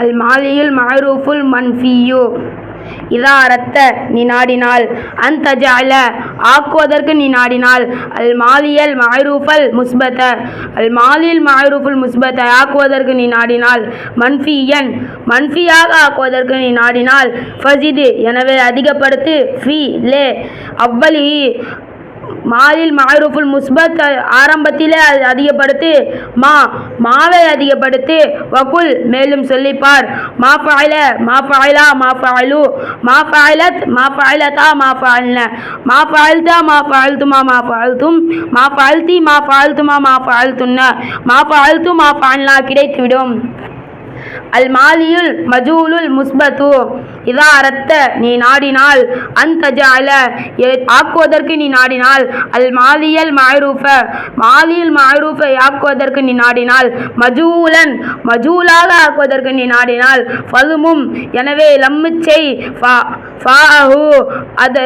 அல் மாலியுல் மஹரூஃபுல் மன்ஃபியு. இதா அரத்த நீ நாடினால் அந்த ஜஅல ஆக்குவதற்கு நீ நாடினால் அல் மாலியல் மஅரூஃபல் முஸ்பத அல் மாலியல் மஅரூஃபுல் முஸ்பத ஆக்குவதற்கு நீ நாடினால் மன்ஃபியன் மன்ஃபியாக ஆக்குவதற்கு நீ நாடினால் ஃபசிது எனவே அதிகப்படுத்து ஃபி லே அவ்வளி மாலில் மாரூஃபுல் முஸ்பத் ஆரம்பத்திலே அதிகப்படுத்து மா மாவை அதிகப்படுத்து வகுல் மேலும் சொல்லிப்பார். மா ஃபாயில மா ஃபாயிலா மா ஃபாயிலு மா ஃபாயிலத் மா ஃபஅலதா மா ஃபாயில்ன மா ஃபாயில்தா மா ஃபாயில்துமா மா ஃபாயில்தும் மா ஃபாயில்தி மா ஃபாயில்துமா மா ஃபாயில்துன்ன மா ஃபாயில்து மா ஃபாயில்னா கிடைத்துவிடும். அல் மாலியுல் மஜூலுல் முஸ்பத்து. இதா அரத்த நீ நாடினால் அந்த ஜால ஆக்குவதற்கு நீ நாடினால் அல் மாலியல் மாயரூஃப மாலியில் மஅரூஃபை ஆக்குவதற்கு நீ நாடினால் மஜூலன் மஜூலாக ஆக்குவதற்கு நீ நாடினால் ஃபதுமும் எனவே லம்மு செய் ஃபா ஃபாஹு அது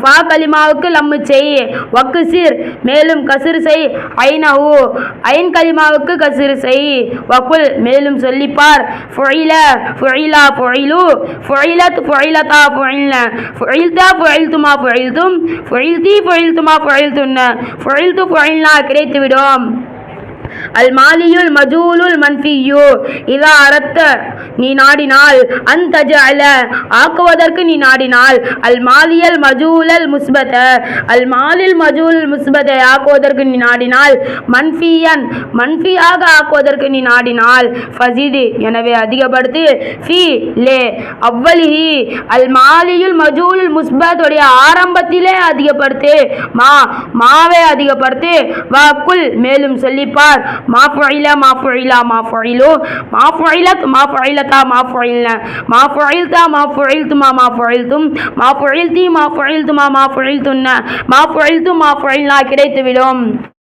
ஃபா கலிமாவுக்கு லம்மு செய் வக்குசிர் மேலும் கசிர் செய் ஐனஹு ஐன் கலிமாவுக்கு கசிர் செய் வக்குல் மேலும் சொல்லிப்பார் ஃபுயில فعلوا فعلت فعلتا فعلنا. ஃபுயில்ன فعلتما فعلتم. فعلتي فعلتما فعلتن. فعلت فعلنا கிடைத்து விடும் அல் மாலியுல் மஜூலுல் மன்ஃபியு இதா அரத்த நீ நாடினால் அந்த ஜஅல ஆக்குவதற்கு நீ நாடினால். அல் மாலியல் மஜூலல் முஸ்பத அல் மாலில் மஜூல் முஸ்பத்தை ஆக்குவதற்கு நீ நாடினால். மன்ஃபியன் மன்ஃபியாக ஆக்குவதற்கு நீ நாடினால். ஃபசிது எனவே அதிகப்படுத்து. ஃபி லே அவ்வளிஹி அல் மாலியுல் மஜூல் முஸ்பத்துடைய ஆரம்பத்திலே அதிகப்படுத்து. மா மாவை அதிகப்படுத்து. வாக்குல் மேலும் சொல்லிப்பார். மா ஃபுஇல மா ஃபுஇலா மா ஃபுஇலு. மா ஃபைலத் மா ஃபுஇலதா மா ஃபுஇல்ன மா ஃபுஇல்தா மா ஃபுஇல்துமா மா ஃபுஇல்தும் மா ஃபுஇல்தி மா ஃபுஇல்துமா மா ஃபுஇல்துன்ன மா ஃபுஇல்து மா ஃபுஇல்னா கிடைத்துவிடும்.